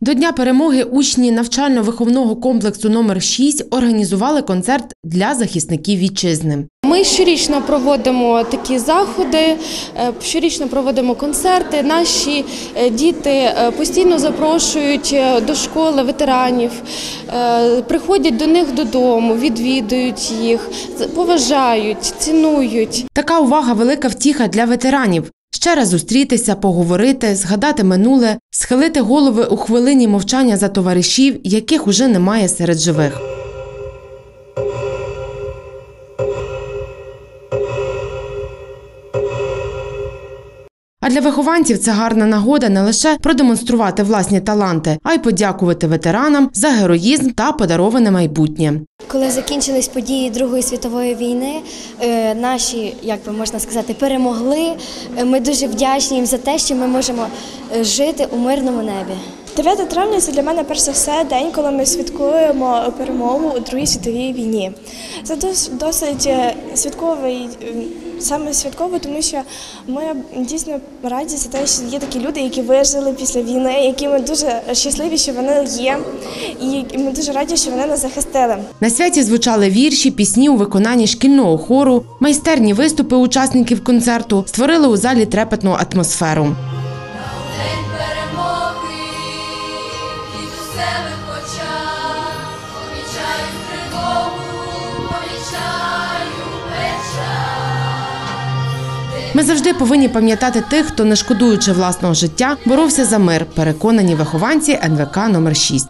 До Дня перемоги учні навчально-виховного комплексу номер 6 організували концерт для захисників вітчизни. Ми щорічно проводимо такі заходи, е, щорічно проводимо концерти. Наші е, діти е, постійно запрошують до школи ветеранів, приходять до них додому, відвідують їх, поважають, цінують. Така увага велика втіха для ветеранів. Ще раз зустрітися, поговорити, згадати минуле, схилити голови у хвилині мовчання за товаришів, яких уже немає серед живих. А для вихованців це гарна нагода не лише продемонструвати власні таланти, а й подякувати ветеранам за героїзм та подароване майбутнє. Коли закінчились події Другої світової війни, е, наші, як би можна сказати, перемогли. Ми дуже вдячні їм за те, що ми можемо е, жити у мирному небі. 9 травня це для мене перш за все день, коли ми святкуємо перемогу у Другій світовій війні. Це досить е, святковий, е, саме святково, тому що ми дійсно раді за те, що є такі люди, які вижили після війни, які ми дуже щасливі, що вони є, і ми дуже раді, що вони нас захистили. На святі звучали вірші, пісні у виконанні шкільного хору, майстерні виступи учасників концерту створили у залі трепетну атмосферу. Ми завжди повинні пам'ятати тих, хто, не шкодуючи власного життя, боровся за мир, переконані вихованці НВК номер 6